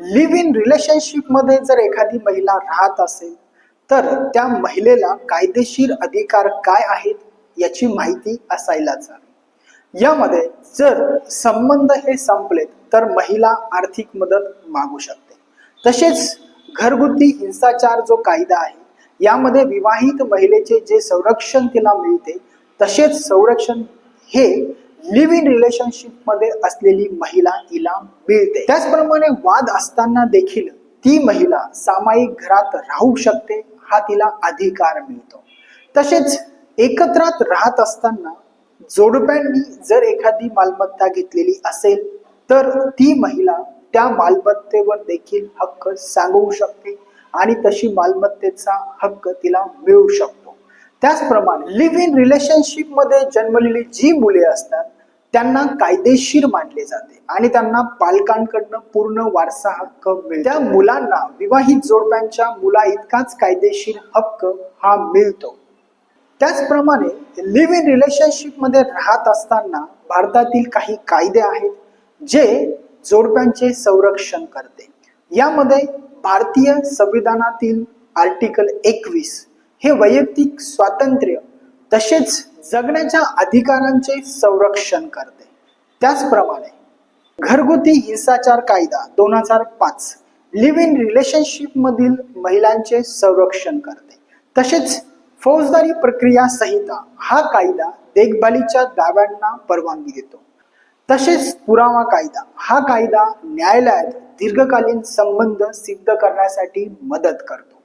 Live in रिलेशनशिपमध्ये जर एखादी महिला राहत असेल तर त्या महिलेला कायदेशीर अधिकार काय आहेत याची माहिती असायलाच हवी. यामध्ये जर संबंध हे संपलेत तर महिला आर्थिक मदत मागू शकते. तसेच घरगुती हिंसाचार जो कायदा आहे यामध्ये विवाहित महिलेचे जे संरक्षण तिला मिळते तसेच संरक्षण हे लिव्ह इन रिलेशनशिपमध्ये असलेली महिला हिला मिळते. त्याचप्रमाणे वाद असताना देखील ती महिला सामायिक घरात राहू शकते हा तिला अधिकार मिळतो. तसेच एकत्रात राहत असताना जोडप्यांनी जर एखादी मालमत्ता घेतलेली असेल तर ती महिला त्या मालमत्तेवर देखील हक्क सांगू शकते आणि तशी मालमत्तेचा हक्क तिला मिळू शकतो. त्याचप्रमाणे लिव्ह इन रिलेशनशिपमध्ये जन्मलेली जी मुले असतात त्यांना कायदेशीर मानले जाते आणि त्यांना पालकांकडनं पूर्ण वारसा हक्क मिळतो. त्या मुलांना विवाहित जोडप्यांच्या मुला इतकाच कायदेशीर हक्क हा मिळतो. त्याचप्रमाणे लिव्ह इन रिलेशनशिपमध्ये राहत असताना भारतातील काही कायदे आहेत जे जोडप्यांचे संरक्षण करते. यामध्ये भारतीय संविधानातील आर्टिकल एकवीस हे वैयक्तिक स्वातंत्र्य तसेच जगण्याच्या अधिकारांचे संरक्षण करते. त्याचप्रमाणे घरगुती हिंसाचार कायदा दोन हजार पाच लिव्ह इन रिलेशनशिप मधील महिलांचे संरक्षण करते. तसेच फौजदारी प्रक्रिया संहिता हा कायदा देखभालीच्या दाव्यांना परवानगी देतो. तसेच पुरावा कायदा हा कायदा न्यायालयात दीर्घकालीन संबंध सिद्ध करण्यासाठी मदत करतो.